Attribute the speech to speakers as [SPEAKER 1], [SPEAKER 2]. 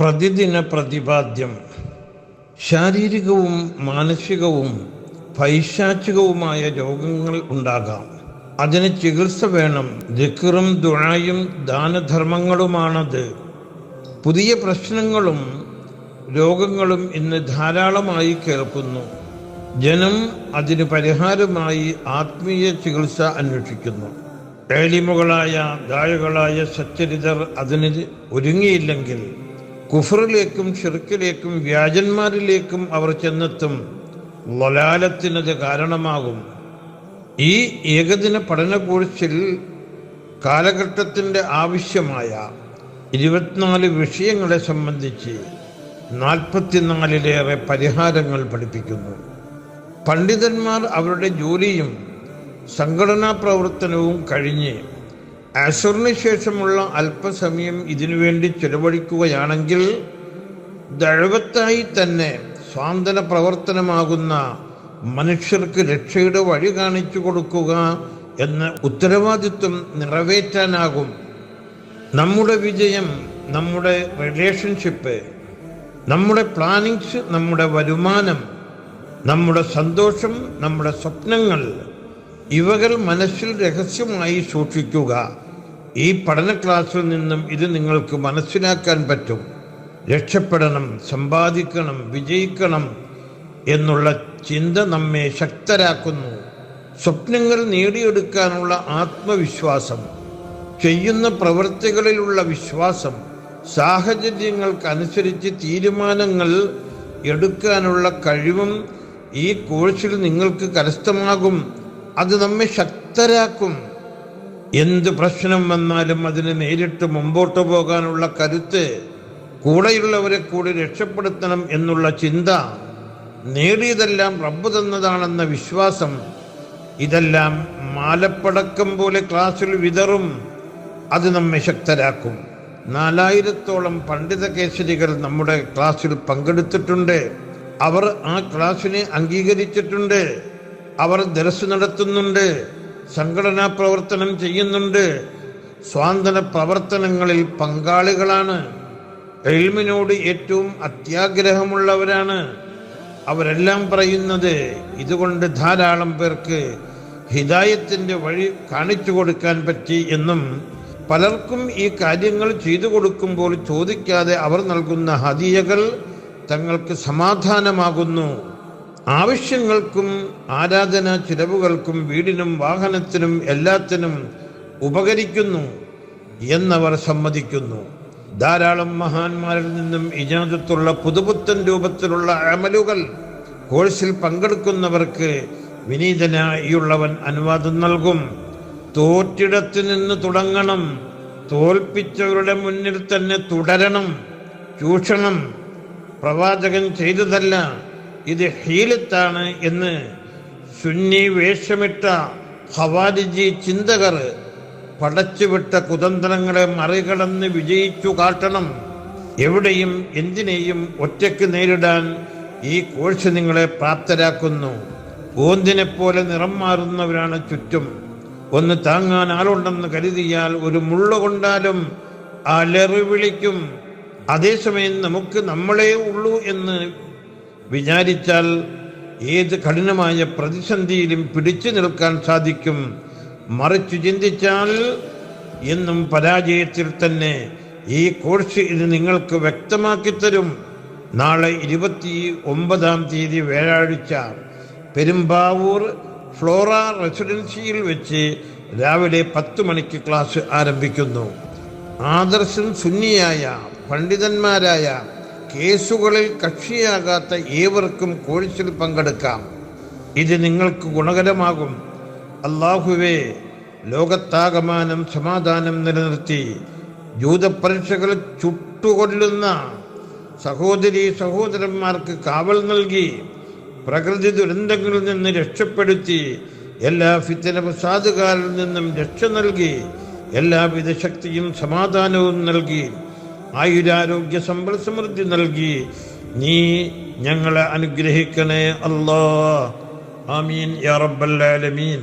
[SPEAKER 1] പ്രതിദിന പ്രതിപാദ്യം ശാരീരികവും മാനസികവും പൈശാചികവുമായ രോഗങ്ങൾ ഉണ്ടാകാം. അതിന് ചികിത്സ വേണം. ദിക്കറും ദുഴായും ദാനധർമ്മങ്ങളുമാണത്. പുതിയ പ്രശ്നങ്ങളും രോഗങ്ങളും ഇന്ന് ധാരാളമായി കേൾക്കുന്നു. ജനം അതിന് പരിഹാരമായി ആത്മീയ ചികിത്സ അന്വേഷിക്കുന്നു. ഏലിമുകളായ ദായകളായ സച്ചരിതർ അതിന് ഒരുങ്ങിയില്ലെങ്കിൽ കുഫറിലേക്കും ഷിർക്കിലേക്കും വ്യാജന്മാരിലേക്കും അവർ ചെന്നെത്തും ലൊലാലത്തിനത് കാരണമാകും. ഈ ഏകദിന പഠന കോഴ്സിൽ കാലഘട്ടത്തിന്റെ ആവശ്യമായ ഇരുപത്തിനാല് വിഷയങ്ങളെ സംബന്ധിച്ച് നാൽപ്പത്തിനാലിലേറെ പരിഹാരങ്ങൾ പഠിപ്പിക്കുന്നു. പണ്ഡിതന്മാർ അവരുടെ ജോലിയും സംഘടനാ പ്രവർത്തനവും കഴിഞ്ഞ് അസുറിന് ശേഷമുള്ള അല്പസമയം ഇതിനുവേണ്ടി ചെലവഴിക്കുകയാണെങ്കിൽ ദഴവത്തായി തന്നെ സ്വാന്തന പ്രവർത്തനമാകുന്ന മനുഷ്യർക്ക് രക്ഷയുടെ വഴി കാണിച്ചു കൊടുക്കുക എന്ന ഉത്തരവാദിത്വം നിറവേറ്റാനാകും. നമ്മുടെ വിജയം നമ്മുടെ റിലേഷൻഷിപ്പ് നമ്മുടെ പ്ലാനിങ്സ് നമ്മുടെ വരുമാനം നമ്മുടെ സന്തോഷം നമ്മുടെ സ്വപ്നങ്ങൾ ഇവകൾ മനസ്സിൽ രഹസ്യമായി സൂക്ഷിക്കുക. ഈ പഠന ക്ലാസ്സിൽ നിന്നും ഇത് നിങ്ങൾക്ക് മനസ്സിലാക്കാൻ പറ്റും. രക്ഷപ്പെടണം സമ്പാദിക്കണം വിജയിക്കണം എന്നുള്ള ചിന്ത നമ്മെ ശക്തരാക്കുന്നു. സ്വപ്നങ്ങൾ നേടിയെടുക്കാനുള്ള ആത്മവിശ്വാസം ചെയ്യുന്ന പ്രവൃത്തികളിലുള്ള വിശ്വാസം സാഹചര്യങ്ങൾക്കനുസരിച്ച് തീരുമാനങ്ങൾ എടുക്കാനുള്ള കഴിവും ഈ കോഴ്സിൽ നിങ്ങൾക്ക് കരസ്ഥമാകും. അത് നമ്മെ ശക്തരാക്കും. എന്ത് പ്രശ്നം വന്നാലും അതിനെ നേരിട്ട് മുമ്പോട്ട് പോകാനുള്ള കരുത്ത് കൂടെയുള്ളവരെ കൂടി രക്ഷപ്പെടുത്തണം എന്നുള്ള ചിന്ത നേടിയതെല്ലാം റബ്ബ് തന്നതാണെന്ന വിശ്വാസം ഇതെല്ലാം മാലപ്പടക്കം പോലെ ക്ലാസ്സിൽ വിതറും. അത് നമ്മെ ശക്തരാക്കും. നാലായിരത്തോളം പണ്ഡിത കേസരികൾ നമ്മുടെ ക്ലാസ്സിൽ പങ്കെടുത്തിട്ടുണ്ട്. അവർ ആ ക്ലാസ്സിനെ അംഗീകരിച്ചിട്ടുണ്ട്. അവർ ദർസ് നടത്തുന്നുണ്ട്. സംഘടനാ പ്രവർത്തനം ചെയ്യുന്നുണ്ട്. സ്വാന്തന പ്രവർത്തനങ്ങളിൽ പങ്കാളികളാണ്. എൽമിനോട് ഏറ്റവും അത്യാഗ്രഹമുള്ളവരാണ്. അവരെല്ലാം പറയുന്നത് ഇതുകൊണ്ട് ധാരാളം പേർക്ക് ഹിതായത്തിന്റെ വഴി കാണിച്ചു കൊടുക്കാൻ പറ്റി എന്നും പലർക്കും ഈ കാര്യങ്ങൾ ചെയ്തു കൊടുക്കുമ്പോൾ ചോദിക്കാതെ അവർ നൽകുന്ന ഹദിയകൾ തങ്ങൾക്ക് സമാധാനമാകുന്നു. ആവശ്യങ്ങൾക്കും ആരാധന ചിലവുകൾക്കും വീടിനും വാഹനത്തിനും എല്ലാത്തിനും ഉപകരിക്കുന്നു എന്നവർ സമ്മതിക്കുന്നു. ധാരാളം മഹാന്മാരിൽ നിന്നും ഇജാദത്തുള്ള പുതുപുത്തൻ രൂപത്തിലുള്ള അമലുകൾ കോഴ്സിൽ പങ്കെടുക്കുന്നവർക്ക് വിനീതനായുള്ളവൻ അനുവാദം നൽകും. തോറ്റിടത്ത് നിന്ന് തുടങ്ങണം. തോൽപ്പിച്ചവരുടെ മുന്നിൽ തന്നെ തുടരണം. ചൂഷണം പ്രവാചകൻ ചെയ്തതല്ല. ഇത് ഹീലത്താണ് എന്ന് സുന്നി വേഷമിട്ട ഹവാരിജി ചിന്തകർ പടച്ചുവിട്ട കുതന്ത്രങ്ങളെ മറികടന്ന് വിജയിച്ചു കാട്ടണം. എവിടെയും എന്തിനേയും ഒറ്റയ്ക്ക് നേരിടാൻ ഈ കോഴ്സ് നിങ്ങളെ പ്രാപ്തരാക്കുന്നു. ഓന്തിനെ പോലെ നിറം മാറുന്നവരാണ് ചുറ്റും. ഒന്ന് താങ്ങാൻ ആളുണ്ടെന്ന് കരുതിയാൽ ഒരു മുള്ള കൊണ്ടാലും അലറി വിളിക്കും അതേസമയം നമുക്ക് നമ്മളേ ഉള്ളൂ എന്ന് വിചാരിച്ചാൽ ഏത് കഠിനമായ പ്രതിസന്ധിയിലും പിടിച്ചു നിൽക്കാൻ സാധിക്കും. മറിച്ചു ചിന്തിച്ചാൽ എന്നും പരാജയത്തിൽ തന്നെ ഈ കോഴ്സ് ഇത് നിങ്ങൾക്ക് വ്യക്തമാക്കി തരും നാളെ ഇരുപത്തി ഒമ്പതാം തീയതി വ്യാഴാഴ്ച പെരുമ്പാവൂർ ഫ്ലോറ റെസിഡൻസിയിൽ വെച്ച് രാവിലെ പത്ത് മണിക്ക് ക്ലാസ് ആരംഭിക്കുന്നു. ആദർശം സുന്നിയായ പണ്ഡിതന്മാരായ കേസുകളിൽ കക്ഷിയാകാത്ത ഏവർക്കും കോഴ്സിൽ പങ്കെടുക്കാം. ഇത് നിങ്ങൾക്ക് ഗുണകരമാകും. അള്ളാഹുവേ ലോകത്താകമാനം സമാധാനം നിലനിർത്തി ജൂതപരീക്ഷകൾ ചുട്ടുകൊല്ലുന്ന സഹോദരി സഹോദരന്മാർക്ക് കാവൽ നൽകി പ്രകൃതി ദുരന്തങ്ങളിൽ നിന്ന് രക്ഷപ്പെടുത്തി എല്ലാ ഫിത്തന പ്രസാദുകാരിൽ നിന്നും രക്ഷ നൽകി എല്ലാവിധ ശക്തിയും സമാധാനവും നൽകി ആയുരാരോഗ്യ സമ്പൽ സമൃദ്ധി നൽകി. നീ ഞങ്ങളെ അനുഗ്രഹിക്കണേ അല്ലാ ആമീൻ യാ റബ്ബൽ ആലമീൻ.